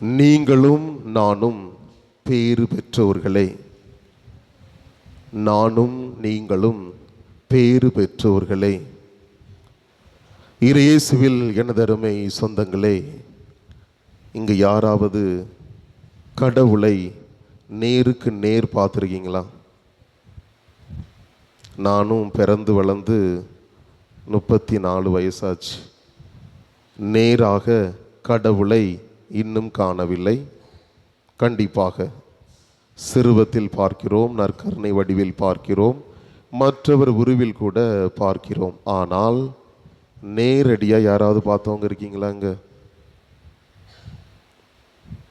நீங்களும் நானும் பேறு பெற்றவர்களே நானும் நீங்களும் பேறு பெற்றவர்களே இறையேசுவில் எனதருமை சொந்தங்களே இங்கு யாராவது கடவுளை நேருக்கு நேர் பார்த்துருக்கீங்களா? நானும் பிறந்து வளர்ந்து முப்பத்தி நாலு வயசாச்சு. நேராக கடவுளை இன்னும் காணவில்லை. கண்டிப்பாக சிறுவத்தில் பார்க்கிறோம் நற்கருணை வடிவில் பார்க்கிறோம் மற்றவர் உருவில் கூட பார்க்கிறோம். ஆனால் நேரடியாக யாராவது பார்த்தவங்க இருக்கீங்களா அங்கே?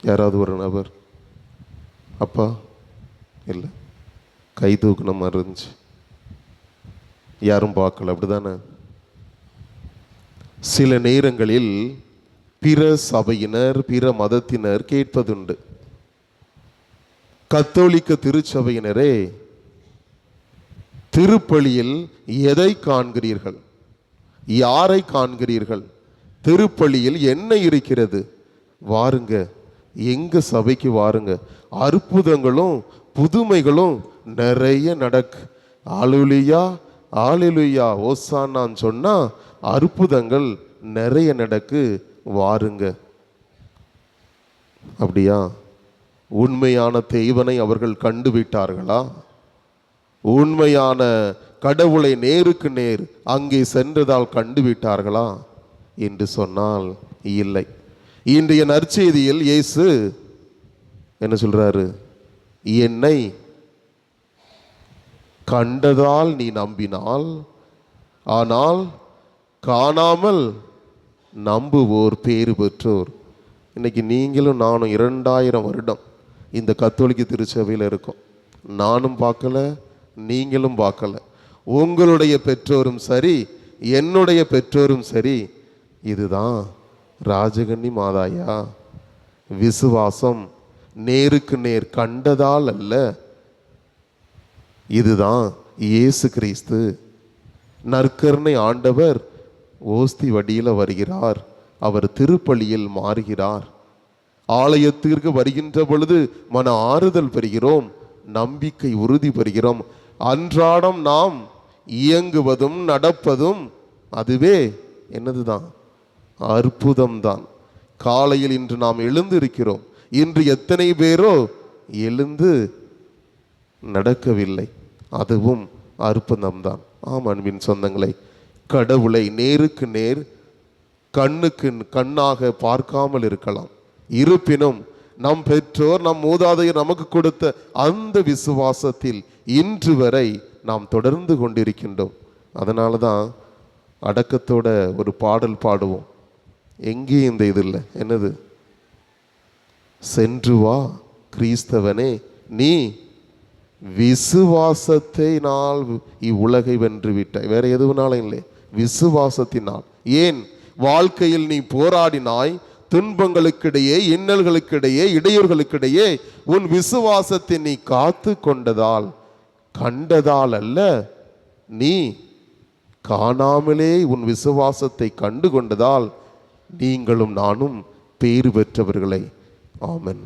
யாராவது ஒரு நபர்? அப்பா இல்லை. கை தூக்குன மாதிரி இருந்துச்சு. யாரும் பார்க்கல அப்படிதானே? சில நேரங்களில் பிற சபையினர் பிற மதத்தினர் கேட்பதுண்டு. கத்தோலிக்க திருச்சபையினரே திருப்பலியில் எதை காண்கிறீர்கள்? யாரை காண்கிறீர்கள்? திருப்பலியில் என்ன இருக்கிறது? வாருங்க எங்க சபைக்கு வாருங்க. அற்புதங்களும் புதுமைகளும் நிறைய நடக்கு. ஆளுலியா ஆளுலியா ஓசானான்னு சொன்னா அற்புதங்கள் நிறைய நடக்கு. வாருங்க. அப்படியா? உண்மையான தெய்வனை அவர்கள் கண்டுவிட்டார்களா? உண்மையான கடவுளை நேருக்கு நேர் அங்கே சென்றதால் கண்டுவிட்டார்களா? என்று சொன்னால் இல்லை. இன்றைய நற்செய்தியில் இயேசு என்ன சொல்றாரு? என்னை கண்டதால் நீ நம்பினால் ஆனால் காணாமல் நம்புவோர் பேறு பெற்றோர். இன்னைக்கு நீங்களும் நானும் இரண்டாயிரம் வருடம் இந்த கத்தோலிக்க திருச்சபையில் இருக்கோம். நானும் பார்க்கல நீங்களும் பார்க்கல. உங்களுடைய பெற்றோரும் சரி என்னுடைய பெற்றோரும் சரி. இதுதான் ராஜகண்ணி மாதாயா. விசுவாசம் நேருக்கு நேர் கண்டதால் அல்ல. இதுதான் இயேசு கிறிஸ்து. நற்கருணை ஆண்டவர் ஓஸ்தி வடியில வருகிறார். அவர் திருப்பலியில் மாறுகிறார். ஆலயத்திற்கு வருகின்ற பொழுது மன ஆறுதல் பெறுகிறோம் நம்பிக்கை உறுதி பெறுகிறோம். அன்றாடம் நாம் இயங்குவதும் நடப்பதும் அதுவே என்னதுதான்? அற்புதம்தான். காலையில் இன்று நாம் எழுந்திருக்கிறோம். இன்று எத்தனை பேரோ எழுந்து நடக்கவில்லை. அதுவும் அற்புதம்தான். ஆம் அன்பின் சொந்தங்களை கடவுளை நேருக்கு நேர் கண்ணுக்கு கண்ணாக பார்க்காமல் இருக்கலாம். இருப்பினும் நம் பெற்றோர் நம் மூதாதையர் நமக்கு கொடுத்த அந்த விசுவாசத்தில் இன்று வரை நாம் தொடர்ந்து கொண்டிருக்கின்றோம். அதனால தான் அடக்கத்தோட ஒரு பாடல் பாடுவோம். எங்கேயும் இந்த இது இல்லை என்னது? சென்று வா கிறிஸ்தவனே நீ விசுவாசத்தை நாள் இவ்வுலகை வென்று விட்டாய். வேற எதுவுனாலும் இல்லை விசுவாசத்தினால். ஏன்? வாழ்க்கையில் நீ போராடினாய் துன்பங்களுக்கிடையே இன்னல்களுக்கிடையே இடையூறுகளுக்கிடையே உன் விசுவாசத்தை நீ காத்து கொண்டதால் கண்டதால் அல்ல நீ காணாமலே உன் விசுவாசத்தை கண்டு கொண்டதால் நீங்களும் நானும் பேறு பெற்றவர்களை. ஆமன்.